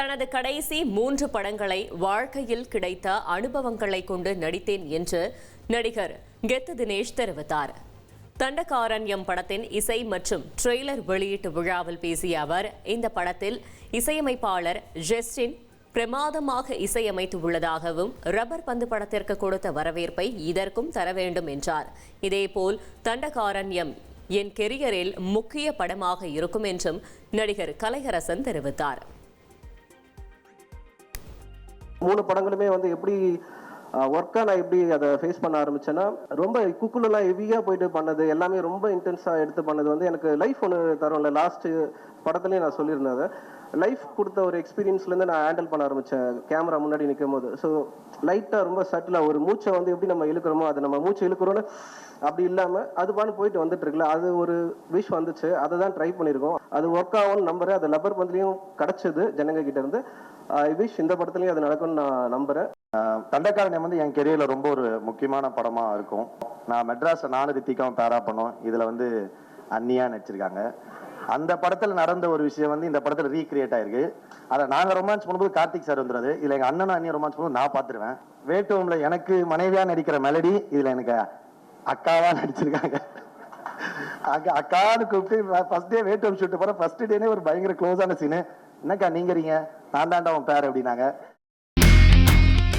தனது கடைசி மூன்று படங்களை வாழ்க்கையில் கிடைத்த அனுபவங்களை கொண்டு நடித்தேன் என்று நடிகர் கெத்து தினேஷ் தெரிவித்தார். தண்டகாரண்யம் படத்தின் இசை மற்றும் ட்ரெய்லர் வெளியீட்டு விழாவில் பேசிய அவர் இந்த படத்தில் இசையமைப்பாளர் ஜெஸ்டின் பிரமாதமாக இசையமைத்து உள்ளதாகவும் ரப்பர் பந்து படத்திற்கு கொடுத்த வரவேற்பை இதற்கும் தர வேண்டும் என்றார். இதேபோல் தண்டகாரண்யம் என் கெரியரில் முக்கிய படமாக இருக்கும் என்றும் நடிகர் கலையரசன் தெரிவித்தார். மூணு படங்களுமே வந்து எப்படி ஒர்க்காக நான் எப்படி அதை ஃபேஸ் பண்ண ஆரம்பிச்சேன்னா ரொம்ப குக்குலெல்லாம் ஹெவியாக போயிட்டு பண்ணது எல்லாமே ரொம்ப இன்டென்ஸாக எடுத்து பண்ணது வந்து எனக்கு லைஃப் ஒன்று தரும்ல. லாஸ்ட்டு படத்துலேயும் நான் சொல்லியிருந்தேன் அதை. லைஃப் கொடுத்த ஒரு எக்ஸ்பீரியன்ஸ்லேருந்து நான் ஹேண்டில் பண்ண ஆரம்பித்தேன் கேமரா முன்னாடி நிற்கும் போது ஸோ லைட்டாக ரொம்ப சட்டிலாக ஒரு மூச்சை வந்து எப்படி நம்ம இழுக்கிறோமோ அதை நம்ம மூச்சை இழுக்கிறோன்னு அப்படி இல்லாமல் அது போயிட்டு வந்துட்டுருக்கல அது ஒரு விஷ் வந்துச்சு. அதை தான் ட்ரை பண்ணியிருக்கோம். அது ஒர்க் ஆகும்னு நம்புறேன். அது லப்பர் பந்துலையும் கிடச்சிது ஜனங்க கிட்டேருந்து ஐ விஷ் இந்த படத்துலையும் அது நடக்கும்னு நான் நம்புறேன். தண்டக்காரண்யம் வந்து என் கெரியர்ல ரொம்ப ஒரு முக்கியமான படமா இருக்கும். நான் மெட்ராஸை நானும் ரித்திகாவும் பேரா பண்ணோம். இதுல வந்து அன்னியா நடிச்சிருக்காங்க. அந்த படத்துல நடந்த ஒரு விஷயம் வந்து இந்த படத்துல ரீக்ரியேட் ஆயிருக்கு. அதை நாங்க ரொமான்ஸ் பண்ணும்போது கார்த்திக் சார் வந்துடுறது இதுல எங்க அண்ணனும் அண்ணியும் ரொமான்ஸ் பண்ணும்போது நான் பாத்துருவேன். வேட்டுவம்ல எனக்கு மனைவியா நடிக்கிற மெலடி இதுல எனக்கு அக்காவா நடிச்சிருக்காங்க. அக்கா அக்கான்னு கூப்பிட்டு ஃபர்ஸ்ட் டே வேட்டுவம் ஷூட் போற ஃபர்ஸ்ட் டேனே ஒரு பயங்கர க்ளோஸான சீனு என்னக்கா நீங்கறீங்க? நான் தாண்டா உன் பேர் அப்படின்னாங்க.